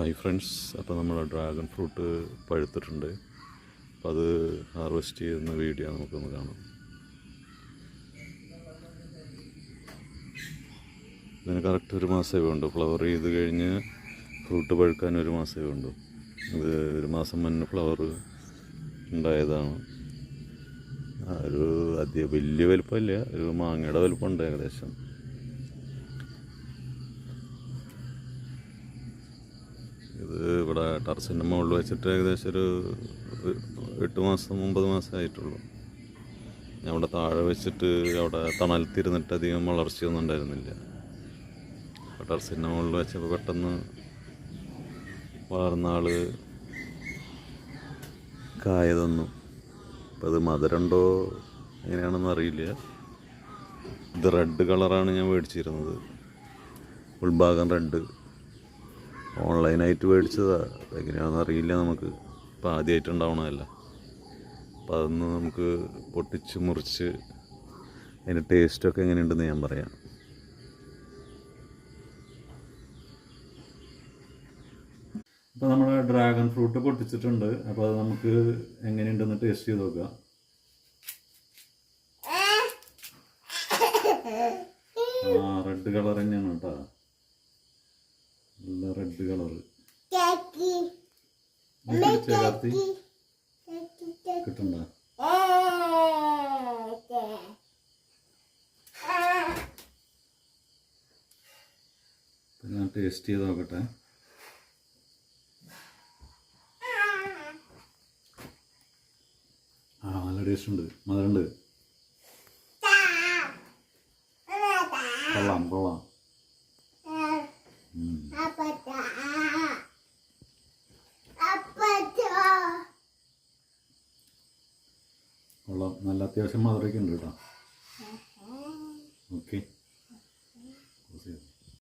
Hi friends. അപ്പോൾ നമ്മൾ dragon fruit പഴുത്തിട്ടുണ്ട് അപ്പോൾ അത് ഹാർവെസ്റ്റ് ചെയ്യുന്ന വീഡിയോ നമുക്കൊന്ന് കാണാം. ഇതിന് കറക്റ്റ് ഒരു മാസമേ വേണ്ടു ഫ്ലവർ ചെയ്ത് കഴിഞ്ഞ് ഫ്രൂട്ട് പഴുക്കാൻ ഒരു മാസമേ വേണ്ടു ഇത് ഒരു മാസം മുന്നേ ഫ്ലവർ ഉണ്ടായതാണ്. ഒരു അധികം വലിയ വലുപ്പമില്ല. ഒരു മാങ്ങയുടെ വലുപ്പമുണ്ട് ഏകദേശം. ഇത് ഇവിടെ ടർസിന്റെ മുകളിൽ വെച്ചിട്ട് ഏകദേശം ഒരു എട്ട് മാസം ഒമ്പത് മാസം ആയിട്ടുള്ളൂ. ഞാൻ അവിടെ താഴെ വെച്ചിട്ട് അവിടെ തണലത്തിരുന്നിട്ട് അധികം വളർച്ചയൊന്നും ഉണ്ടായിരുന്നില്ല. അപ്പോൾ ടെറസിന്റെ മുകളിൽ വെച്ചപ്പോൾ പെട്ടെന്ന് വളർന്ന ആൾ കായ തന്നു. അപ്പം അത് മധുരണ്ടോ എങ്ങനെയാണെന്ന് അറിയില്ല. ഇത് റെഡ് കളറാണ് ഞാൻ മേടിച്ചിരുന്നത്. ഉൾഭാഗം റെഡ്. ഓൺലൈനായിട്ട് മേടിച്ചതാണ് എങ്ങനെയാണെന്ന് അറിയില്ല നമുക്ക്. ഇപ്പം ആദ്യമായിട്ട് ഉണ്ടാവണമല്ല അപ്പം അതൊന്ന് നമുക്ക് പൊട്ടിച്ച് മുറിച്ച് അതിന്റെ ടേസ്റ്റൊക്കെ എങ്ങനെയുണ്ടെന്ന് ഞാൻ പറയാം. ഇപ്പോൾ നമ്മൾ ഡ്രാഗൺ ഫ്രൂട്ട് പൊട്ടിച്ചിട്ടുണ്ട്. അപ്പോൾ അത് നമുക്ക് എങ്ങനെയുണ്ടെന്ന് ടേസ്റ്റ് ചെയ്ത് നോക്കാം. ആ റെഡ് കളർ തന്നെയാണ് കേട്ടോ. നല്ല റെഡ് കളർ ചേർത്തി കിട്ടണ്ട. ഇപ്പം ഞാൻ ടേസ്റ്റ് ചെയ്ത് നോക്കട്ടെ. ആ നല്ല ടേസ്റ്റ് ഉണ്ട്. മധുരമുണ്ട് കൊള്ളാം കൊള്ളാം. കൊള്ളാം നല്ല അത്യാവശ്യം മധുരമൊക്കെ ഉണ്ട് കേട്ടോ. ഓക്കെ